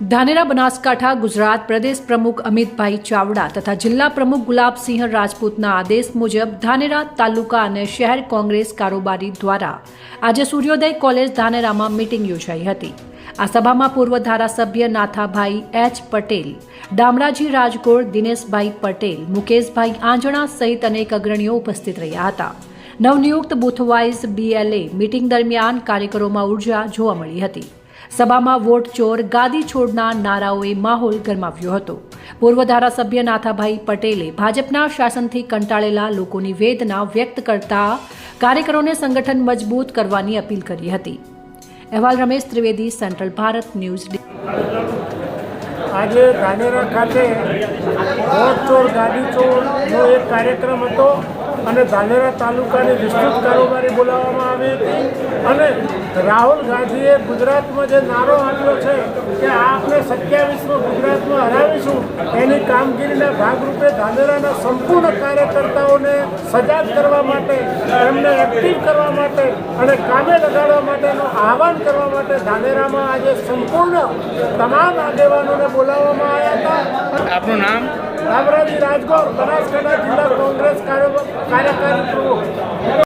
ધાનેરા બનાસકાંઠા ગુજરાત પ્રદેશ પ્રમુખ અમિતભાઈ ચાવડા તથા જિલ્લા પ્રમુખ ગુલાબસિંહ રાજપૂતના આદેશ મુજબ ધાનેરા તાલુકા અને શહેર કોંગ્રેસ કારોબારી દ્વારા આજે સૂર્યોદય કોલેજ ધાનેરામાં મીટિંગ યોજાઈ હતી. આ સભામાં પૂર્વ ધારાસભ્ય નાથાભાઈ એચ પટેલ, ડામરાજી રાજગોળ દિનેશભાઈ પટેલ, મુકેશભાઈ આંજણા સહિત અનેક અગ્રણીઓ ઉપસ્થિત રહ્યા હતા. નવનિયુક્ત બુથવાઇઝ બીએલએ મીટિંગ દરમિયાન કાર્યકરોમાં ઊર્જા જોવા મળી હતી. સભામાં વોટ ચોર ગાદી છોડના નારાઓએ માહોલ ગરમાવ્યો હતો. પૂર્વ ધારાસભ્ય નાથાભાઈ પટેલે ભાજપના શાસનથી કંટાળેલા લોકોની વેદના વ્યક્ત કરતા કાર્યકરોને સંગઠન મજબૂત કરવાની અપીલ કરી હતી. અહેવાલ રમેશ ત્રિવેદી, સેન્ટ્રલ ભારત ન્યૂઝ આજે ધાનેરા ખાતે વોટ ચોર ચોરનો એક કાર્યક્રમ હતો. અને ધાનેરા તાલુકાની વિસ્તૃત કારોબારી બોલાવવામાં આવી હતી. અને રાહુલ ગાંધીએ ગુજરાતમાં જે નારો આપ્યો છે કે આપણે સત્યાવીસમાં ગુજરાતમાં હરાવીશું એની કામગીરીના ભાગરૂપે ધાનેરાના સંપૂર્ણ કાર્યકર્તાઓને સજાગ કરવા માટે એમને એક્ટિવ કરવા માટે અને કામે લગાડવા માટેનું આહવાન કરવા માટે ધાનેરામાં આજે સંપૂર્ણ તમામ આગેવાનોને બોલાવવામાં આવ્યા હતા. આપનું નામ? રામરાજી રાજગોર બનાસકાંઠા જિલ્લા કોંગ્રેસ કાર્ય- કાર્યકારી પ્રમુખ